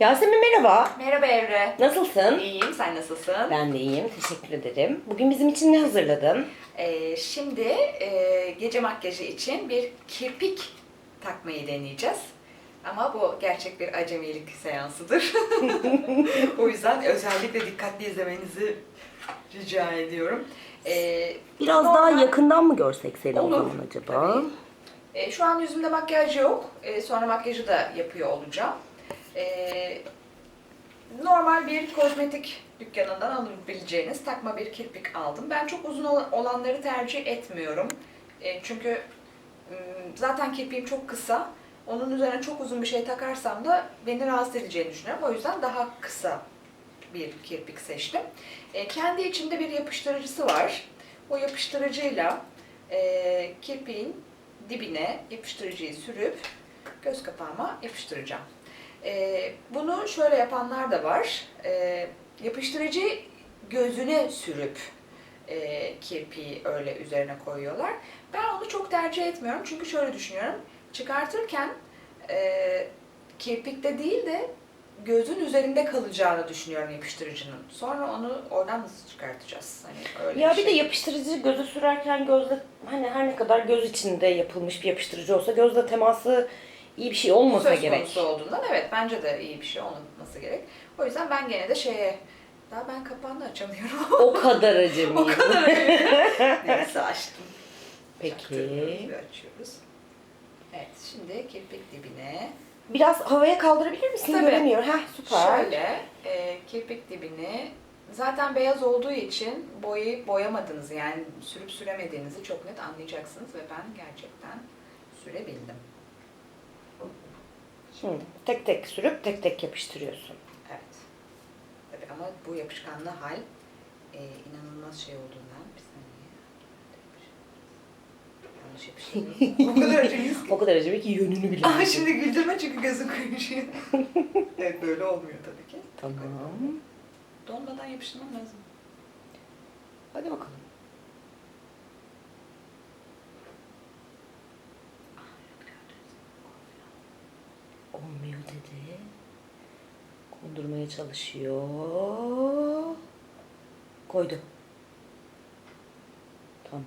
Yasemin merhaba. Merhaba Evre. Nasılsın? İyiyim, sen nasılsın? Ben de iyiyim. Teşekkür ederim. Bugün bizim için ne hazırladın? Ee, şimdi e, gece makyajı için bir kirpik takmayı deneyeceğiz. Ama bu gerçek bir acemilik seansıdır. o yüzden özellikle dikkatli izlemenizi rica ediyorum. Ee, Biraz normal- daha yakından mı görsek seni o zaman acaba? tabii. E, şu an yüzümde makyaj yok. E, sonra makyajı da yapıyor olacağım. E, normal bir kozmetik dükkanından alabileceğiniz takma bir kirpik aldım. Ben çok uzun ol- olanları tercih etmiyorum. E, çünkü zaten kirpiğim çok kısa. Onun üzerine çok uzun bir şey takarsam da beni rahatsız edeceğini düşünüyorum. O yüzden daha kısa bir kirpik seçtim. E, kendi içinde bir yapıştırıcısı var. O yapıştırıcıyla e, kirpiğin dibine yapıştırıcıyı sürüp göz kapağıma yapıştıracağım. E, bunu şöyle yapanlar da var. E, yapıştırıcı gözüne sürüp e, kirpiği öyle üzerine koyuyorlar. Ben onu çok tercih etmiyorum çünkü şöyle düşünüyorum. Çıkartırken e, kirpikte değil de gözün üzerinde kalacağını düşünüyorum yapıştırıcının. Sonra onu oradan nasıl çıkartacağız? Hani öyle Ya bir şey. de yapıştırıcı gözü sürerken gözde hani her ne kadar göz içinde yapılmış bir yapıştırıcı olsa gözle teması iyi bir şey olmasa söz gerek. konusu olduğundan evet bence de iyi bir şey olması gerek. O yüzden ben gene de şeye daha ben kapağını açamıyorum. O kadar acemi. o kadar Neyse açtım. Peki. Ve açıyoruz. Evet şimdi kirpik dibine Biraz havaya kaldırabilir misin? Tabii. Göremiyor. Heh süper. şöyle e, kirpik dibini zaten beyaz olduğu için boyayıp boyamadığınızı yani sürüp süremediğinizi çok net anlayacaksınız ve ben gerçekten sürebildim. Şimdi tek tek sürüp tek tek yapıştırıyorsun. Evet. Tabii ama bu yapışkanlı hal e, inanılmaz şey olduğundan bir saniye. Yanlış yapıştırdım. o kadar acemiyiz ki. O kadar acemi ki yönünü bile. Bilmiyorum. şimdi güldürme çünkü gözüm kayışıyor. evet böyle olmuyor tabii ki. Tamam. Donmadan yapıştırmam lazım. Hadi bakalım. Olmuyor dedi. Kondurmaya çalışıyor. Koydu. Tamam.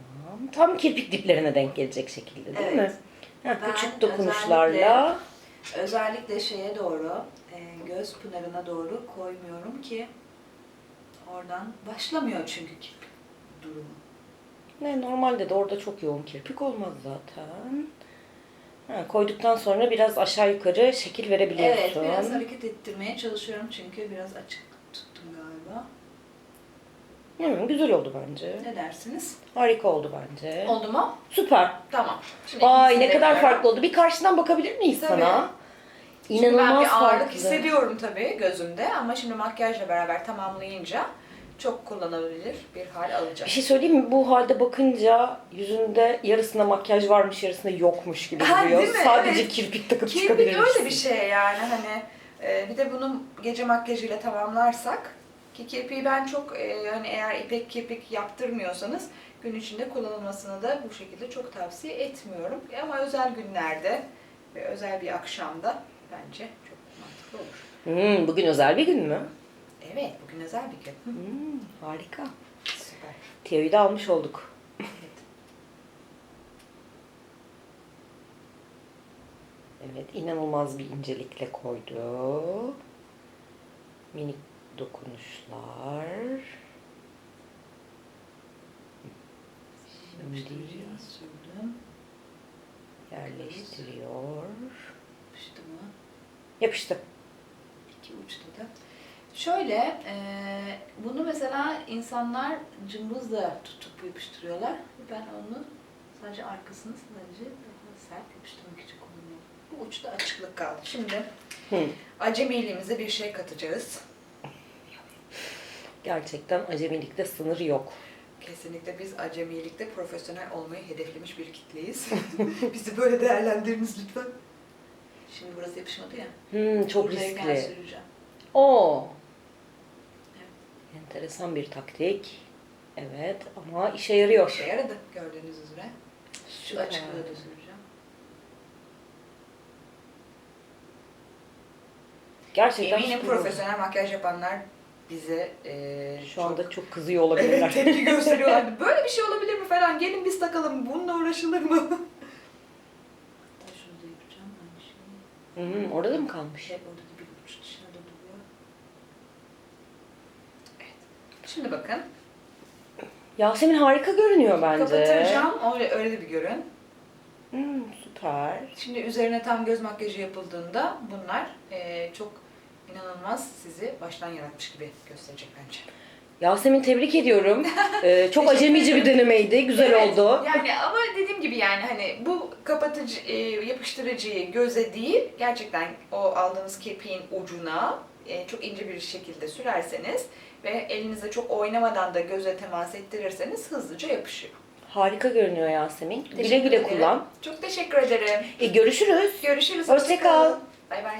Tam kirpik diplerine denk gelecek şekilde değil mi? Evet. Ha, Ben küçük dokunuşlarla. Özellikle şeye doğru, e, göz pınarına doğru koymuyorum ki oradan başlamıyor çünkü kirpik durumu. Ne normalde de orada çok yoğun kirpik olmaz zaten. Ha, koyduktan sonra biraz aşağı yukarı şekil verebiliyorsun. Evet, biraz hareket ettirmeye çalışıyorum çünkü biraz açık tuttum galiba. Hı, güzel oldu bence. Ne dersiniz? Harika oldu bence. Oldu mu? Süper. Tamam. Şimdi Vay ne kadar farklı oldu. Bir karşıdan bakabilir miyiz Tabii. sana? Şimdi ben İnanılmaz bir ağırlık farklı. hissediyorum tabii gözümde ama şimdi makyajla beraber tamamlayınca çok kullanılabilir bir hal alacak. Bir şey söyleyeyim mi? Bu halde bakınca yüzünde yarısında makyaj varmış yarısında yokmuş gibi Ha, duruyor. değil mi? Sadece Evet. kirpik takıp Kirpik çıkabilirsin. öyle bir şey yani hani e, bir de bunu gece makyajıyla tamamlarsak ki kirpiği ben çok e, hani eğer ipek kirpik yaptırmıyorsanız gün içinde kullanılmasını da bu şekilde çok tavsiye etmiyorum. Ama özel günlerde ve özel bir akşamda bence çok mantıklı olur. Hmm, bugün özel bir gün mü? Evet bugün özel bir gün. Hmm, harika. Süper. Tiyo'yu da almış olduk. Evet. Evet, inanılmaz bir incelikle koydu. Minik dokunuşlar. Yapıştırıcıya sürdüm. yerleştiriyor. Yapıştı mı? Yapıştı. İki uçta da. Şöyle, e, bunu mesela insanlar cımbızla tutup yapıştırıyorlar. Ben onu sadece arkasını sadece daha sert yapıştırmak için kullanıyorum. Bu uçta açıklık kaldı. Şimdi Hı. acemiliğimize bir şey katacağız. Gerçekten acemilikte sınır yok. Kesinlikle biz acemilikte profesyonel olmayı hedeflemiş bir kitleyiz. Bizi böyle değerlendiriniz lütfen. Şimdi burası yapışmadı ya. Hmm, çok riskli. süreceğim. Oo. Enteresan bir taktik. Evet ama işe yarıyor. İşe yaradı gördüğünüz üzere. Şu Süper. açıklığı da süreceğim. Gerçekten Eminim oldu. profesyonel makyaj yapanlar bize e, Şu anda çok kızıyor olabilirler. Evet, tepki gösteriyorlardı. Böyle bir şey olabilir mi falan? Gelin biz takalım. Bununla uğraşılır mı? Hatta şunu da yapacağım. Aynı şeyi. Hmm, orada da mı kalmış? Şey, orada da bir uç dışarıda duruyor. Evet. Şimdi bakın. Yasemin harika görünüyor bence. Kapatacağım. Öyle, öyle de bir görün. Hmm, süper. Şimdi üzerine tam göz makyajı yapıldığında bunlar eee, çok inanılmaz sizi baştan yaratmış gibi gösterecek bence. Yasemin tebrik ediyorum. Ee, çok acemice bir denemeydi. Güzel Evet, oldu. Yani ama dediğim gibi yani hani bu kapatıcı, e, yapıştırıcıyı göze değil, gerçekten o aldığınız kirpiğin ucuna e, çok ince bir şekilde sürerseniz ve elinizde çok oynamadan da göze temas ettirirseniz hızlıca yapışıyor. Harika görünüyor Yasemin. Güle Teşekkür güle ederim. kullan. Çok teşekkür ederim. E, görüşürüz. Görüşürüz. Hoşça kal. Bay bay.